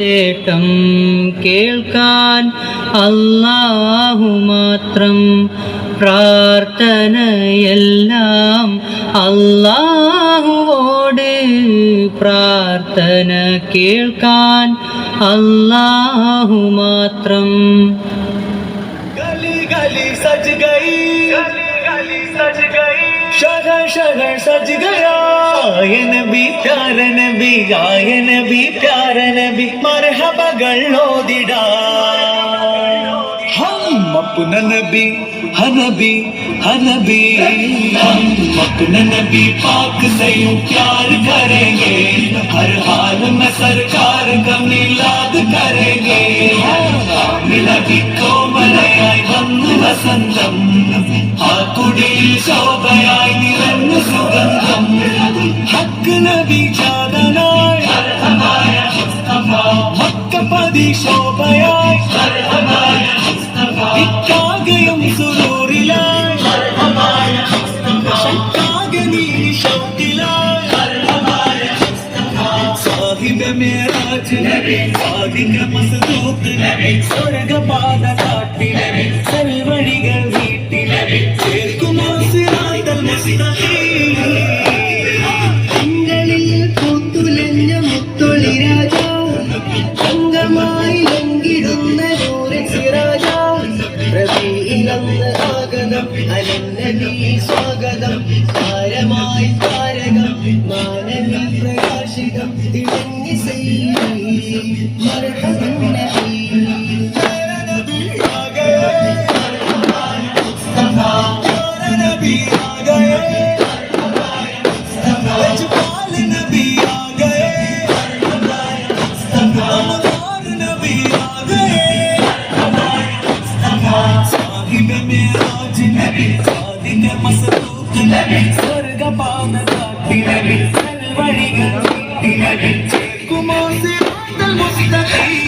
തേട്ടം കേൾക്കാൻ അല്ലാഹു മാത്രം പ്രാർത്ഥനയെല്ലാം അല്ലാഹുവോട് പ്രാർത്ഥന കേൾക്കാൻ അല്ലാഹു മാത്രം. ഗലി ഗലി സജ് ഗൈ ഗലി ഗലി സജ് ഗൈ ശഹ ശഹ സജ് ഗയാ कर नबी, आए नबी, प्यार नबी मर ಪ್ಯಾರ ನಬಿ दिडा। हम अपन नबी, हनबी हनबी। हम अपन नबी पाक से यू प्यार करेंगे। हर हाल में सरकार का मिलाद करेंगे। हर വസന്തം ആ കുടിയിൽ ശോഭയായി നിറഞ്ഞ സുഗന്ധം. ഹക്ക് നബി ജാതനായി. മക്കപ്പതി ശോഭയായി. ഇക്കാകയും സുരൂറിലായി ശക്കാകെ നീലി ഷൗക്കിലായി സാഹിബ മേരാജ് നബി സാധിക മസ്ദൂക്ക് നബി. സ്വർഗപാത മുത്തൊളി രാജ തങ്കമായി ലംഘിടുന്ന നൂറ് സിറാജ പ്രവീലന്ന് ആഗതം അലന്നബി സ്വാഗതം താരമായി താരകം മാനവി പ്രകാശികം തിളങ്ങി മർഹബൻ में आज नबी शादी के मसरूफ नबी स्वर्ग पान काटी नबी सलवड़ी गलती नबी कुमार से बादल मुस्तकी